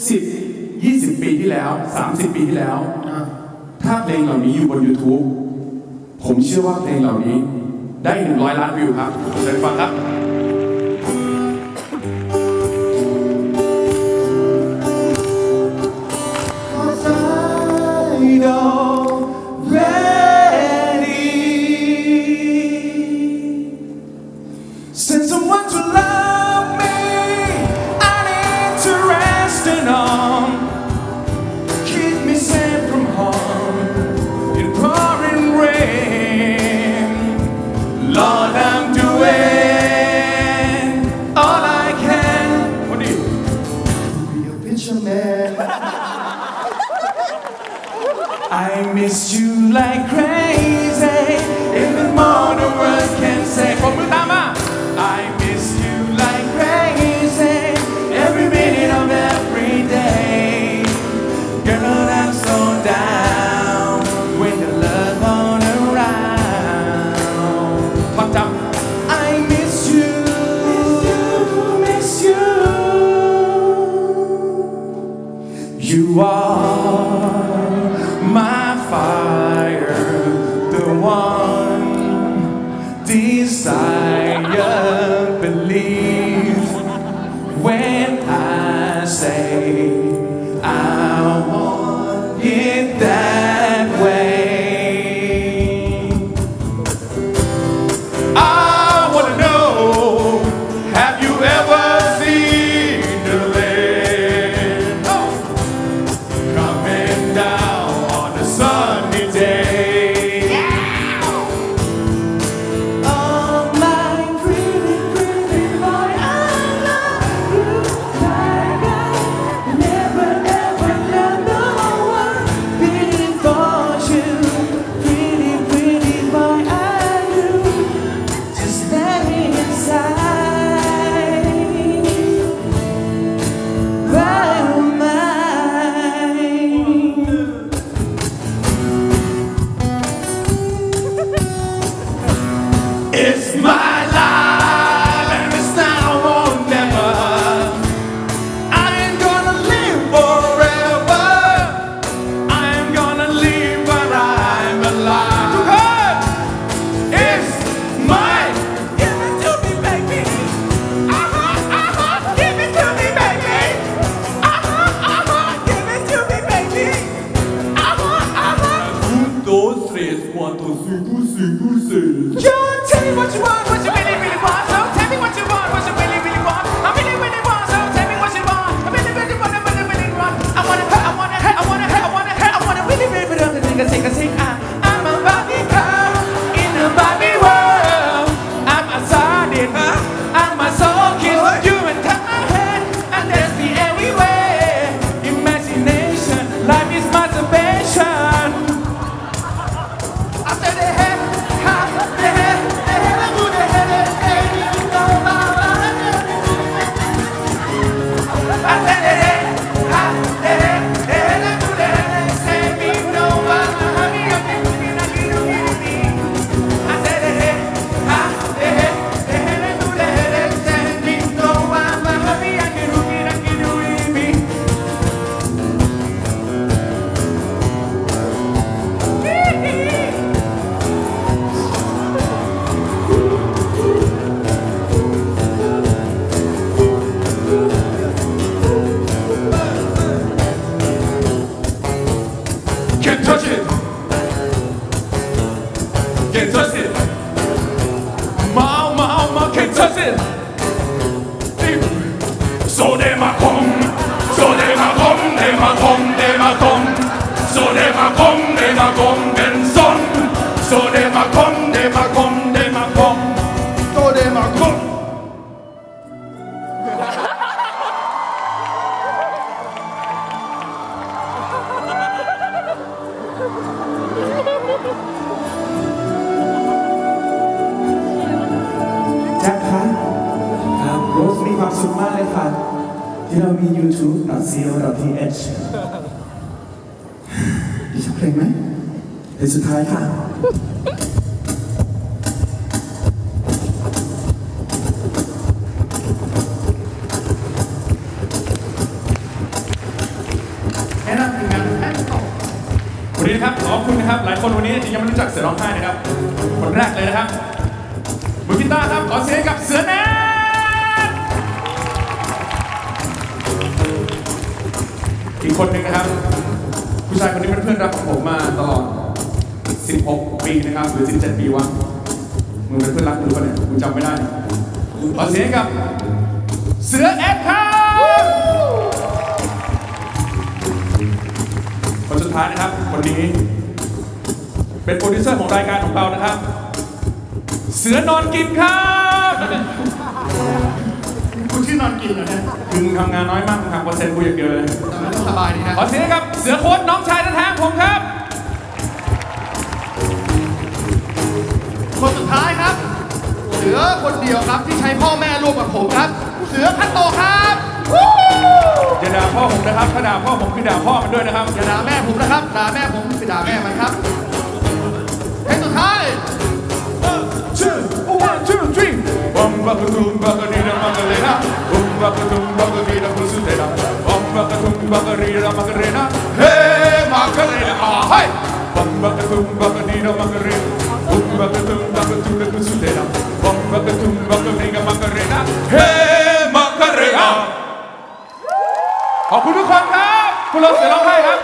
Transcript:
10 20 ปีที่แล้ว 30 ปีที่แล้ว ถ้าเพลงเหล่านี้อยู่บน YouTube ผมเชื่อว่าเพลงเหล่านี้ได้ 100 ล้านวิวครับเชิญฟังครับ missed you like crazy. Even more than words can say. I miss you like crazy. Every minute of every day. Girl, I'm so down when your love all around. Fucked. I miss you. Miss you. Miss you. You are. Desire. Believe when I say I Can't touch it โซเดมาคมโซเดมาคมเดมาคมเดมาคมโซเดมาค ความสุขมากเลยค่ะ ที่เรามี YouTube งซีโอหนัทีเอชดีชักเพลงไหมเพลงสุดท้ายค่ะแนะนำถึงงานแพทย์ต่อวันนี้นะครับขอบคุณนะครับ หลายคนวันนี้จริงยังไม่รู้จักเสือร้องไห้นะครับ คนแรกเลยนะครับมือกีตาร์ครับ ขอเสียงกับเสือแน่ อีกคนหนึ่งนะครับ ผู้ชายคนนี้เป็นเพื่อนรักของผมมาตลอด 16 ปีนะครับ หรือ 17 ปีวะมึงเป็นเพื่อนรักมึงปะเนี่ยกูจำไม่ได้ขอเสียงกับ เสือแอดครับคนสุดท้ายนะครับคนนี้ เป็นโปรดิวเซอร์ของรายการของเรานะครับ เสือนอนกินครับ คุณชื่อนอนกินเหรอเนี่ยมึงทำงานน้อยมากมึงหักเปอร์เซ็นต์กูอย่างเดียวเลยแต่มันก็สบายดีนะขอเสียงให้กับเสือโค้ดน้องชายแท้ๆของผมครับ คนสุดท้ายครับ เสือคนเดียวครับที่ใช้พ่อแม่ร่วมกับผมครับ เสือคัตโตะครับวู้อย่าด่าพ่อผมนะครับถ้าด่าพ่อผมคือด่าพ่อมันด้วยนะครับ อย่าด่าแม่ผมนะครับด่าแม่ผมไปด่าแม่มันครับเพลงสุดท้าย two one two three bum bakatum bakarina makarena bum bakatum bakarina kusutena bum bakatum bakarina makarena hey makarena ah hey bum bakatum bakarina makarena bum bakatum bakatum kusutena bum bakatum bakarina makarena hey makarena ขอบคุณทุกคนครับคุณเราเสือร้องไห้ครับ